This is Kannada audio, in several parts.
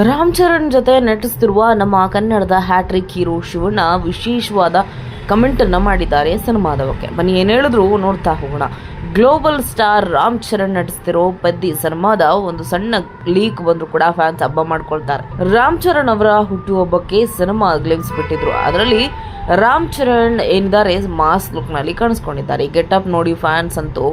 ರಾಮ್ ಚರಣ್ ಜೊತೆ ನಟಿಸ್ತಿರುವ ನಮ್ಮ ಕನ್ನಡದ ಹ್ಯಾಟ್ರಿಕ್ ಹೀರೋ ಶಿವಣ್ಣ ವಿಶೇಷವಾದ ಕಮೆಂಟ್ ಅನ್ನ ಮಾಡಿದ್ದಾರೆ ಸಿನಿಮಾದವಕ್ಕೆ ಬನ್ನಿ, ಏನ್ ಹೇಳಿದ್ರು ನೋಡ್ತಾ ಹೋಗೋಣ. ಗ್ಲೋಬಲ್ ಸ್ಟಾರ್ ರಾಮ್ ಚರಣ್ ನಟಿಸ್ತಿರೋ ಪದ್ದಿ ಸಿನಿಮಾದ ಒಂದು ಸಣ್ಣ ಲೀಕ್ ಬಂದ್ರು ಕೂಡ ಫ್ಯಾನ್ಸ್ ಹಬ್ಬ ಮಾಡ್ಕೊಳ್ತಾರೆ. ರಾಮ್ ಚರಣ್ ಅವರ ಹುಟ್ಟುಹಬ್ಬಕ್ಕೆ ಸಿನಿಮಾ ಗ್ಲಿಮ್ಸ್ ಬಿಟ್ಟಿದ್ರು. ಅದರಲ್ಲಿ ರಾಮ್ ಚರಣ್ ಏನಿದ್ದಾರೆ, ಮಾಸ್ ಲುಕ್ನಲ್ಲಿ ಕಾಣಿಸ್ಕೊಂಡಿದ್ದಾರೆ ಗೆಟಪ್ ನೋಡಿ ಫ್ಯಾನ್ಸ್ ಅಂತೂ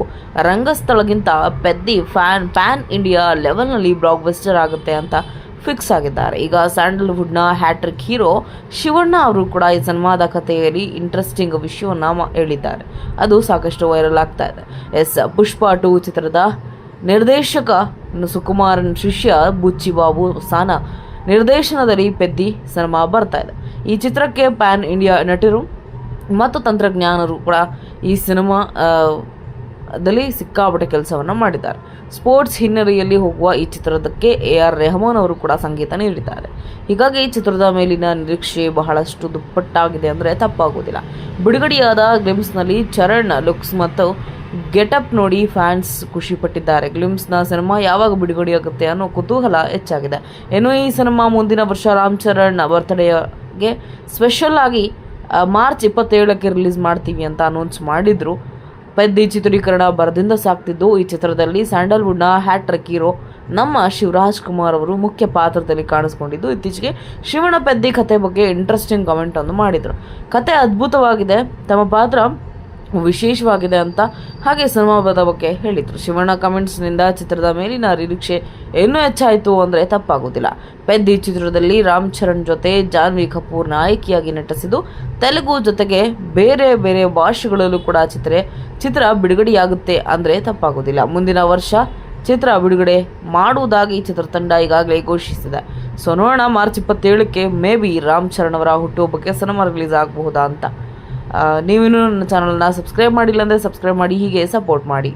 ರಂಗಸ್ಥಳಗಿಂತ ಪೆದ್ದಿ ಫ್ಯಾನ್ ಪ್ಯಾನ್ ಇಂಡಿಯಾ ಲೆವೆಲ್ನಲ್ಲಿ ಬ್ಲಾಕ್ ಬಸ್ಟರ್ ಆಗುತ್ತೆ ಅಂತ ಫಿಕ್ಸ್ ಆಗಿದ್ದಾರೆ. ಈಗ ಸ್ಯಾಂಡಲ್ವುಡ್ನ ಹ್ಯಾಟ್ರಿಕ್ ಹೀರೋ ಶಿವಣ್ಣ ಅವರು ಕೂಡ ಈ ಸಿನಿಮಾದ ಕಥೆಯಲ್ಲಿ ಇಂಟ್ರೆಸ್ಟಿಂಗ್ ವಿಷಯವನ್ನ ಹೇಳಿದ್ದಾರೆ. ಅದು ಸಾಕಷ್ಟು ವೈರಲ್ ಆಗ್ತಾ ಇದೆ. ಎಸ್, ಪುಷ್ಪ ಟು ಚಿತ್ರದ ನಿರ್ದೇಶಕ ಸುಕುಮಾರನ್ ಶಿಷ್ಯ ಬುಚ್ಚಿ ಬಾಬು ಸಾನ ನಿರ್ದೇಶನದಲ್ಲಿ ಪೆದ್ದಿ ಸಿನಿಮಾ ಬರ್ತಾ ಇದೆ. ಈ ಚಿತ್ರಕ್ಕೆ ಪ್ಯಾನ್ ಇಂಡಿಯಾ ನಟರು ಮತ್ತು ತಂತ್ರಜ್ಞಾನರು ಕೂಡ ಈ ಸಿನಿಮಾ ದಲ್ಲಿ ಸಿಕ್ಕಾಪಟ್ಟೆ ಕೆಲಸವನ್ನು ಮಾಡಿದ್ದಾರೆ. ಸ್ಪೋರ್ಟ್ಸ್ ಹಿನ್ನೆಲೆಯಲ್ಲಿ ಹೋಗುವ ಈ ಚಿತ್ರದಕ್ಕೆ ಎ ಆರ್ ರೆಹಮಾನ್ ಅವರು ಕೂಡ ಸಂಗೀತ ನೀಡಿದ್ದಾರೆ. ಹೀಗಾಗಿ ಈ ಚಿತ್ರದ ಮೇಲಿನ ನಿರೀಕ್ಷೆ ಬಹಳಷ್ಟು ದುಪ್ಪಟ್ಟಾಗಿದೆ ಅಂದರೆ ತಪ್ಪಾಗುವುದಿಲ್ಲ. ಬಿಡುಗಡೆಯಾದ ಗ್ಲಿಮ್ಸ್ನಲ್ಲಿ ಚರಣ್, ಲುಕ್ಸ್ ಮತ್ತು ಗೆಟಪ್ ನೋಡಿ ಫ್ಯಾನ್ಸ್ ಖುಷಿ ಪಟ್ಟಿದ್ದಾರೆ ಗ್ಲಿಮ್ಸ್ನ ಸಿನಿಮಾ ಯಾವಾಗ ಬಿಡುಗಡೆಯಾಗುತ್ತೆ ಅನ್ನೋ ಕುತೂಹಲ ಹೆಚ್ಚಾಗಿದೆ. ಇನ್ನು ಈ ಸಿನಿಮಾ ಮುಂದಿನ ವರ್ಷ ರಾಮ್ ಚರಣ್ ಬರ್ತ್ಡೇಗೆ ಸ್ಪೆಷಲ್ ಆಗಿ ಮಾರ್ಚ್ ಇಪ್ಪತ್ತೇಳಕ್ಕೆ ರಿಲೀಸ್ ಮಾಡ್ತೀವಿ ಅಂತ ಅನೌನ್ಸ್ ಮಾಡಿದ್ರು. ಪೆದ್ದಿ ಚಿತ್ರೀಕರಣ ಬರದಿಂದ ಸಾಕ್ತಿದ್ದು ಈ ಚಿತ್ರದಲ್ಲಿ ಸ್ಯಾಂಡಲ್ವುಡ್ನ ಹ್ಯಾಟ್ರಿಕ್ ಹೀರೋ ನಮ್ಮ ಶಿವರಾಜ್ ಕುಮಾರ್ ಅವರು ಮುಖ್ಯ ಪಾತ್ರದಲ್ಲಿ ಕಾಣಿಸ್ಕೊಂಡಿದ್ದು. ಇತ್ತೀಚೆಗೆ ಶಿವಣ ಪೆದ್ದಿ ಕತೆ ಬಗ್ಗೆ ಇಂಟ್ರೆಸ್ಟಿಂಗ್ ಕಮೆಂಟ್ ಅನ್ನು ಮಾಡಿದರು. ಕತೆ ಅದ್ಭುತವಾಗಿದೆ. ತಮ್ಮ ಪಾತ್ರ ವಿಶೇಷವಾಗಿದೆ ಅಂತ ಹಾಗೆ ಸಿನಿಮಾದ ಬಗ್ಗೆ ಹೇಳಿದರು. ಶಿವಣ್ಣ ಕಮೆಂಟ್ಸ್ನಿಂದ ಚಿತ್ರದ ಮೇಲಿನ ನಿರೀಕ್ಷೆ ಇನ್ನೂ ಹೆಚ್ಚಾಯಿತು ಅಂದರೆ ತಪ್ಪಾಗುವುದಿಲ್ಲ. ಪೆದ್ದಿ ಚಿತ್ರದಲ್ಲಿ ರಾಮ್ ಚರಣ್ ಜೊತೆ ಜಾನ್ವಿ ಕಪೂರ್ ನಾಯಕಿಯಾಗಿ ನಟಿಸಿದ್ದು, ತೆಲುಗು ಜೊತೆಗೆ ಬೇರೆ ಬೇರೆ ಭಾಷೆಗಳಲ್ಲೂ ಕೂಡ ಚಿತ್ರ ಚಿತ್ರ ಬಿಡುಗಡೆಯಾಗುತ್ತೆ ಅಂದರೆ ತಪ್ಪಾಗುವುದಿಲ್ಲ. ಮುಂದಿನ ವರ್ಷ ಚಿತ್ರ ಬಿಡುಗಡೆ ಮಾಡುವುದಾಗಿ ಚಿತ್ರತಂಡ ಈಗಾಗಲೇ ಘೋಷಿಸಿದೆ. ಸೊ ನೋಡೋಣ ಮಾರ್ಚ್ ಇಪ್ಪತ್ತೇಳಕ್ಕೆ ಮೇ ಬಿ ರಾಮ್ ಚರಣ್ ಅವರ ಹುಟ್ಟುಹಬ್ಬಕ್ಕೆ ಸಿನಿಮಾ ರಿಲೀಸ್ ಆಗಬಹುದಾ ಅಂತ ನೀವಿನ್ನೂ ನನ್ನ ಚಾನಲ್ನ ಸಬ್ಸ್ಕ್ರೈಬ್ ಮಾಡಿಲ್ಲ ಅಂದರೆ ಸಬ್ಸ್ಕ್ರೈಬ್ ಮಾಡಿ ಹೀಗೆ ಸಪೋರ್ಟ್ ಮಾಡಿ.